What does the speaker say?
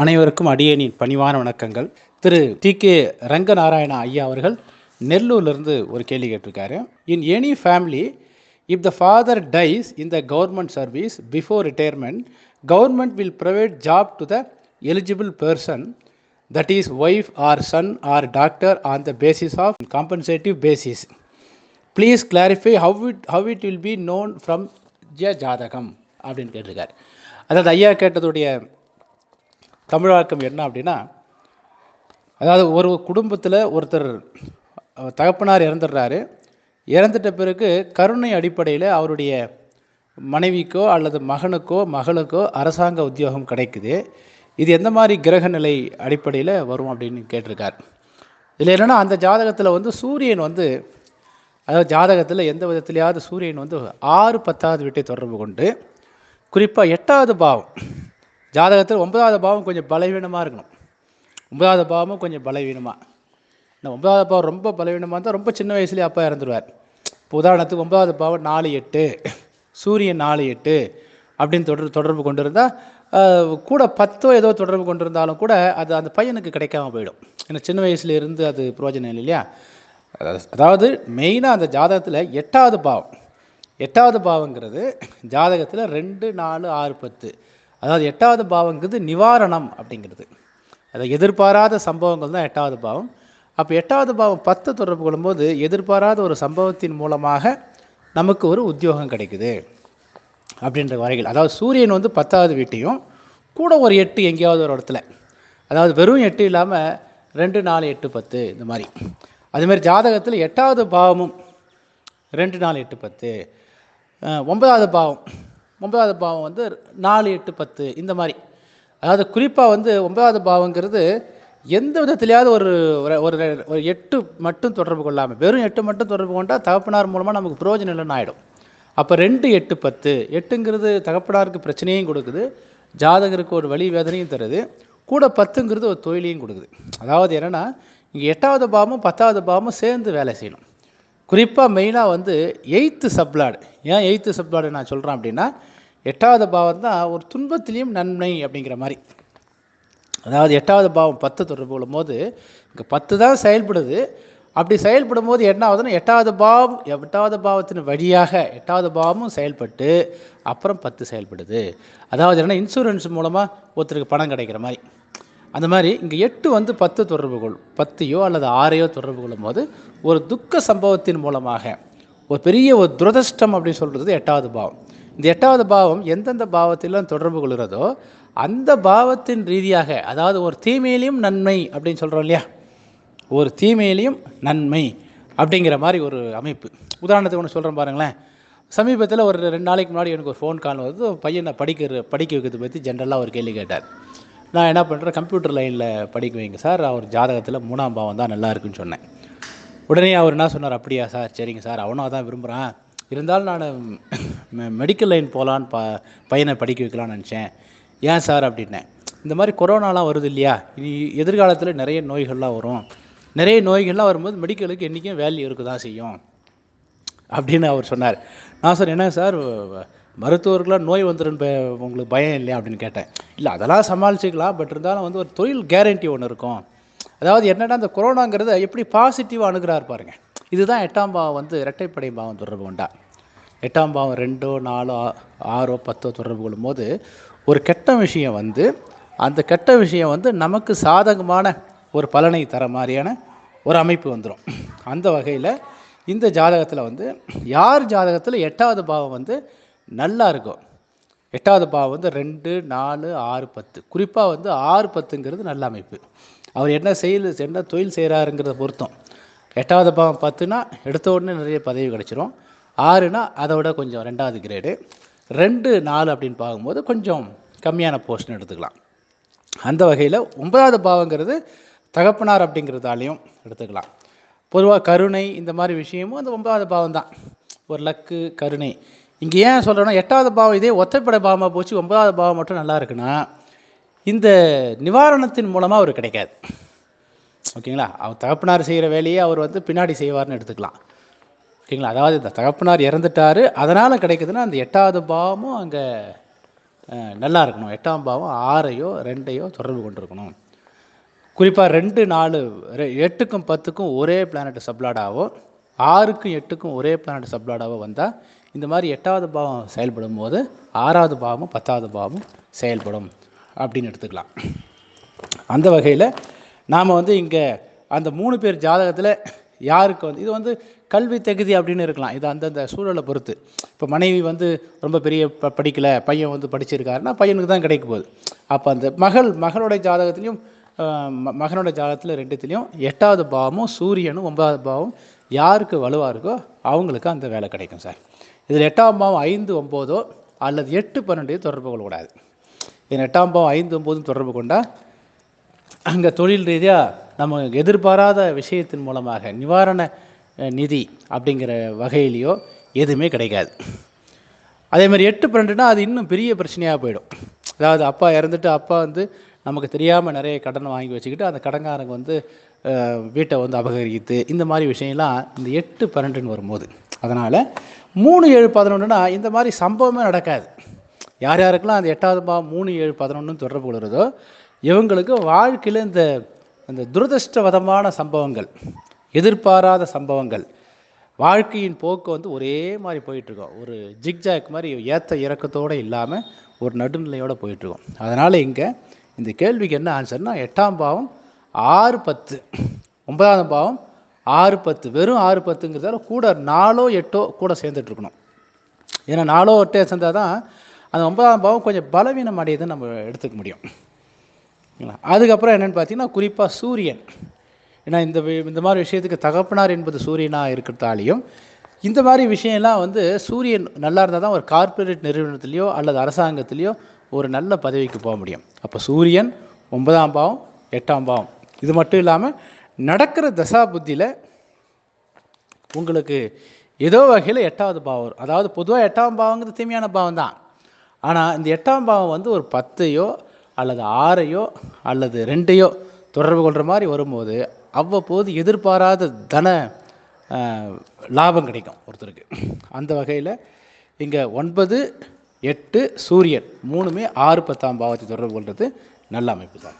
அனைவருக்கும் அடியேனின் பணிவான வணக்கங்கள். திரு டி கே ரங்கநாராயண ஐயா அவர்கள் நெல்லூர்லேருந்து ஒரு கேள்வி கேட்டிருக்காரு. In any family if the father dies in the government service before retirement government will provide job to the eligible person that is wife or son or daughter on the basis of compensative basis. Please clarify how it how it will be known from ஜ ஜாதகம் அப்படின்னு கேட்டிருக்காரு. அதாவது ஐயா கேட்டதுடைய தமிழாக்கம் என்ன அப்படின்னா அதாவது ஒரு குடும்பத்தில் ஒருத்தர் தகப்பனார் இறந்துடுறாரு. இறந்துட்ட பிறகு கருணை அடிப்படையில் அவருடைய மனைவிக்கோ அல்லது மகனுக்கோ மகளுக்கோ அரசாங்க உத்தியோகம் கிடைக்குது. இது எந்த மாதிரி கிரக நிலை அடிப்படையில் வரும் அப்படின்னு கேட்டிருக்கார். இதில் என்னென்னா அந்த ஜாதகத்தில் வந்து சூரியன் வந்து அதாவது ஜாதகத்தில் எந்த விதத்திலையாவது சூரியன் வந்து ஆறு பத்தாவது வீட்டை தொடர்பு கொண்டு குறிப்பாக எட்டாவது பாவம் ஜாதகத்தில் ஒன்பதாவது பாவம் கொஞ்சம் பலவீனமாக இருக்கணும். ஒன்பதாவது பாவமும் கொஞ்சம் பலவீனமாக இந்த ஒன்பதாவது பாவம் ரொம்ப பலவீனமாக இருந்தால் ரொம்ப சின்ன வயசுலேயே அப்பா இறந்துருவார். இப்போ உதாரணத்துக்கு ஒன்பதாவது பாவம் நாலு எட்டு சூரியன் நாலு எட்டு அப்படின்னு தொடர் தொடர்பு கொண்டு இருந்தால் கூட பத்தோ ஏதோ தொடர்பு கொண்டு இருந்தாலும் கூட அது அந்த பையனுக்கு கிடைக்காம போயிடும். ஏன்னா சின்ன வயசுல இருந்து அது பிரயோஜனம் இல்லை இல்லையா? அதாவது- அதாவது மெயினாக அந்த ஜாதகத்தில் எட்டாவது பாவம். எட்டாவது பாவங்கிறது ஜாதகத்தில் ரெண்டு நாலு ஆறு பத்து. அதாவது எட்டாவது பாவங்கிறது நிவாரணம் அப்படிங்கிறது. அதை எதிர்பாராத சம்பவங்கள் தான் எட்டாவது பாவம். அப்போ எட்டாவது பாவம் பத்து தொடர்பு கொள்ளும்போது எதிர்பாராத ஒரு சம்பவத்தின் மூலமாக நமக்கு ஒரு உத்தியோகம் கிடைக்குது அப்படின்ற வரைகள் அதாவது சூரியன் வந்து பத்தாவது வீட்டையும் கூட ஒரு எட்டு எங்கேயாவது ஒரு இடத்துல. அதாவது வெறும் எட்டு இல்லாமல் ரெண்டு நாலு எட்டு பத்து இந்த மாதிரி. அதுமாதிரி ஜாதகத்தில் எட்டாவது பாவமும் ரெண்டு நாலு எட்டு பத்து. ஒன்பதாவது பாவம் ஒன்பதாவது பாவம் வந்து நாலு எட்டு பத்து இந்த மாதிரி. அதாவது குறிப்பாக வந்து ஒன்பதாவது பாவங்கிறது எந்த விதத்திலையாவது ஒரு ஒரு- ஒரு ஒரு எட்டு மட்டும் தொடர்பு கொள்ளாமல் வெறும் எட்டு மட்டும் தொடர்பு கொண்டால் தகப்பனார் மூலமாக நமக்கு பிரயோஜனம் இல்லைன்னு ஆகிடும் அப்போ ரெண்டு எட்டு பத்து எட்டுங்கிறது தகப்பனாருக்கு பிரச்சனையும் கொடுக்குது ஜாதகருக்கு ஒரு வழி வேதனையும் தருது கூட பத்துங்கிறது ஒரு தொழிலையும் கொடுக்குது. அதாவது என்னென்னா இங்கே எட்டாவது பாவமும் பத்தாவது பாவமும் சேர்ந்து வேலை செய்யணும். குறிப்பாக மெயினாக வந்து எயித்து சப்ளாடு ஏன் எயித்து சப்ளாடு நான் சொல்கிறேன் அப்படின்னா எட்டாவது பாவம் தான் ஒரு துன்பத்திலையும் நன்மை அப்படிங்கிற மாதிரி. அதாவது எட்டாவது பாவம் பத்து தொடர்பு கொள்ளும் போது இங்கே பத்து தான் செயல்படுது. அப்படி செயல்படும் போது என்ன ஆகுதுன்னா எட்டாவது பாவம் எட்டாவது பாவத்தின் வழியாக எட்டாவது பாவமும் செயல்பட்டு அப்புறம் பத்து செயல்படுது. அதாவது என்ன இன்சூரன்ஸ் மூலமாக ஒருத்தருக்கு பணம் கிடைக்கிற மாதிரி. அந்த மாதிரி இங்கே எட்டு வந்து பத்து தொடர்பு கொள் பத்தையோ அல்லது ஆறையோ தொடர்பு கொள்ளும் போது ஒரு துக்க சம்பவத்தின் மூலமாக ஒரு பெரிய ஒரு துரதிர்ஷ்டம் அப்படின்னு சொல்கிறது எட்டாவது பாவம். இந்த எட்டாவது பாவம் எந்தெந்த பாவத்திலாம் தொடர்பு கொள்கிறதோ அந்த பாவத்தின் ரீதியாக அதாவது ஒரு தீமையிலையும் நன்மை அப்படின்னு சொல்கிறோம் இல்லையா? ஒரு தீமையிலையும் நன்மை அப்படிங்கிற மாதிரி ஒரு அமைப்பு. உதாரணத்துக்கு ஒன்று சொல்கிறேன் பாருங்களேன். சமீபத்தில் ஒரு ரெண்டு நாளைக்கு முன்னாடி எனக்கு ஒரு ஃபோன் கால் வருது. பையனை படிக்கிற படிக்க வைக்கிறது பற்றி ஜென்ரலாக ஒரு கேள்வி கேட்டார். நான் என்ன பண்ணுறேன் கம்ப்யூட்டர் லைனில் படிக்க வைங்க சார். அவர் ஜாதகத்தில் மூணாம் பாவம் தான் நல்லா இருக்குன்னு சொன்னேன். உடனே அவர் என்ன சொன்னார்? அப்படியா சார் சரிங்க சார். அவனும் அதான் விரும்புகிறான் இருந்தாலும் நான் மெடிக்கல் லைன் போகலான்னு ப பையனை படிக்க வைக்கலாம்னு நினச்சேன். ஏன் சார் அப்படின்னேன். இந்த மாதிரி கொரோனாலாம் வருது இல்லையா? இனி எதிர்காலத்தில் நிறைய நோய்கள்லாம் வரும். நிறைய நோய்கள்லாம் வரும்போது மெடிக்கலுக்கு என்றைக்கும் வேல்யூ இருக்க தான் செய்யும்? அப்படின்னு அவர் சொன்னார். நான் சார் என்ன சார் மருத்துவர்களாக நோய் வந்துடும் உங்களுக்கு பயம் இல்லையா அப்படின்னு கேட்டேன். இல்லை அதெல்லாம் சமாளிச்சுக்கலாம் பட் இருந்தாலும் வந்து ஒரு தொழில் கேரண்டி ஒன்று இருக்கும். அதாவது என்னென்னா இந்த கொரோனாங்கிறத எப்படி பாசிட்டிவாக அணுகிறார் பாருங்க. இதுதான் எட்டாம் பாவம் வந்து இரட்டைப்படை பாவம் தொடர்பு கொண்டா எட்டாம் பாவம் ரெண்டோ நாலோ ஆறோ பத்தோ தொடர்பு கொள்ளும்போது ஒரு கெட்ட விஷயம் வந்து அந்த கெட்ட விஷயம் வந்து நமக்கு சாதகமான ஒரு பலனை தர மாதிரியான ஒரு அமைப்பு வந்துடும் அந்த வகையில் இந்த ஜாதகத்தில் வந்து யார் ஜாதகத்தில் எட்டாவது பாவம் வந்து நல்லா இருக்கும் எட்டாவது பாவம் வந்து ரெண்டு நாலு ஆறு பத்து. குறிப்பாக வந்து ஆறு பத்துங்கிறது நல்ல அமைப்பு. அவர் என்ன செயல் என்ன தொழில் செய்கிறாருங்கிறத பொருத்தம் எட்டாவது பாவம் பத்துனா எடுத்த உடனே நிறைய பதவி கிடச்சிரும். ஆறுனா அதை விட கொஞ்சம் ரெண்டாவது கிரேடு ரெண்டு நாலு அப்படின்னு பார்க்கும்போது கொஞ்சம் கம்மியான போர்ஷன் எடுத்துக்கலாம். அந்த வகையில் ஒன்பதாவது பாவங்கிறது தகப்பனார் அப்படிங்கிறதாலையும் எடுத்துக்கலாம். பொதுவாக கருணை இந்த மாதிரி விஷயமும் அந்த ஒன்பதாவது பாவம் தான் ஒரு லக்கு கருணை. இங்கே ஏன் சொல்கிறேன்னா எட்டாவது பாவம் இதே ஒத்தைப்படை பாவமாக போச்சு ஒன்பதாவது பாவம் மட்டும் நல்லா இருக்குன்னா இந்த நிவாரணத்தின் மூலமாக அவர் கிடைக்காது. ஓகேங்களா? அவர் தகப்பனார் செய்கிற வேலையை அவர் வந்து பின்னாடி செய்வார்னு எடுத்துக்கலாம். ஓகேங்களா? அதாவது இந்த தகப்பனார் இறந்துட்டாரு அதனால் கிடைக்குதுன்னா அந்த எட்டாவது பாவமும் அங்கே நல்லா இருக்கணும். எட்டாம் பாவம் ஆறையோ ரெண்டையோ தொடர்பு கொண்டிருக்கணும். குறிப்பாக ரெண்டு நாலு ரெ- எட்டுக்கும் பத்துக்கும் ஒரே பிளானட் சப்ளாடாவோ ஆறுக்கும் எட்டுக்கும் ஒரே பிளானட் சப்ளாடாவோ வந்தால் இந்த மாதிரி எட்டாவது பாவம் செயல்படும் போது ஆறாவது பாவமும் பத்தாவது பாவமும் செயல்படும் அப்படின்னு எடுத்துக்கலாம். அந்த வகையில் நாம் வந்து இங்கே அந்த மூணு பேர் ஜாதகத்தில் யாருக்கு வந்து இது வந்து கல்வி தகுதி அப்படின்னு இருக்கலாம். இது அந்தந்த சூழலை பொறுத்து. இப்போ மனைவி வந்து ரொம்ப பெரிய ப படிக்கலை பையன் வந்து படிச்சிருக்காருன்னா பையனுக்கு தான் கிடைக்க போகுது. அப்போ அந்த மகள் மகளுடைய ஜாதகத்துலேயும் மகனோட ஜாதகத்தில் ரெண்டுத்துலேயும் எட்டாவது பாவமும் சூரியனும் ஒன்பதாவது பாவம் யாருக்கு வலுவாக இருக்கோ அவங்களுக்கு அந்த வேலை கிடைக்கும் சார். இதில் எட்டாம் பாவம் ஐந்து ஒம்போதோ அல்லது எட்டு பன்னெண்டையும் தொடர்பு கொள்ளக்கூடாது இதில் எட்டாம் பாவம் ஐந்து ஒம்போதும் தொடர்பு கொண்டால் அங்கே தொழில் ரீதியாக நம்ம எதிர்பாராத விஷயத்தின் மூலமாக நிவாரண நிதி அப்படிங்கிற வகையிலையோ எதுவுமே கிடைக்காது. அதே மாதிரி எட்டு பன்னெண்டுனா அது இன்னும் பெரிய பிரச்சனையாக போயிடும். அதாவது அப்பா இறந்துட்டு அப்பா வந்து நமக்கு தெரியாமல் நிறைய கடனை வாங்கி வச்சுக்கிட்டு அந்த கடன்காரங்க வந்து வீட்டை வந்து அபகரித்து இந்த மாதிரி விஷயம்லாம் இந்த எட்டு பன்னெண்டுன்னு வரும்போது. அதனால் மூணு ஏழு பதினொன்றுனா இந்த மாதிரி சம்பவமே நடக்காது. யார் யாருக்கெல்லாம் அந்த எட்டாவது பாவம் மூணு ஏழு பதினொன்றுன்னு தொடர்பு கொள்கிறதோ இவங்களுக்கு வாழ்க்கையில் இந்த இந்த துரதிருஷ்டவதமான சம்பவங்கள் எதிர்பாராத சம்பவங்கள் வாழ்க்கையின் போக்கு வந்து ஒரே மாதிரி போயிட்டுருக்கோம். ஒரு ஜிக்ஜாக் மாதிரி ஏற்ற இறக்கத்தோடு இல்லாமல் ஒரு நடுநிலையோடு போயிட்டுருக்கோம். அதனால் இங்கே இந்த கேள்விக்கு என்ன ஆன்சர்னால் எட்டாம் பாவம் ஆறு பத்து ஒன்பதாம் பாவம் ஆறு பத்து வெறும் ஆறு பத்துங்கிறதால கூட நாலோ எட்டோ கூட சேர்ந்துட்டு இருக்கணும் ஏன்னா நாலோ எட்டோ சேர்ந்தால் தான் அந்த ஒன்பதாம் பாவம் கொஞ்சம் பலவீனம் அடையுதுன்னு நம்ம எடுத்துக்க முடியும். அதுக்கப்புறம் என்னென்னு பார்த்தீங்கன்னா குறிப்பாக சூரியன். ஏன்னா இந்த வி- இந்த மாதிரி விஷயத்துக்கு தகப்பனார் என்பது சூரியனாக இருக்கிறதாலையும் இந்த மாதிரி விஷயம்லாம் வந்து சூரியன் நல்லா இருந்தால் தான் ஒரு கார்ப்பரேட் நிறுவனத்திலையோ அல்லது அரசாங்கத்திலையோ ஒரு நல்ல பதவிக்கு போக முடியும். அப்போ சூரியன் ஒன்பதாம் பாவம் எட்டாம் பாவம். இது மட்டும் இல்லாமல் நடக்கிற தசா புத்தியில் உங்களுக்கு ஏதோ வகையில் எட்டாவது பாவம் வரும் அதாவது பொதுவாக எட்டாம் பாவங்கிறது தீமையான பாவம் தான் ஆனால் இந்த எட்டாம் பாவம் வந்து ஒரு பத்தையோ அல்லது ஆறையோ அல்லது ரெண்டையோ தொடர்பு கொள்கிற மாதிரி வரும்போது அவ்வப்போது எதிர்பாராத தன லாபம் கிடைக்கும் ஒருத்தருக்கு. அந்த வகையில் இங்கே ஒன்பது எட்டு சூரியன் மூணுமே ஆறு பத்தாம் பாவத்தை தொடர்பு கொள்வது நல்ல அமைப்பு தான்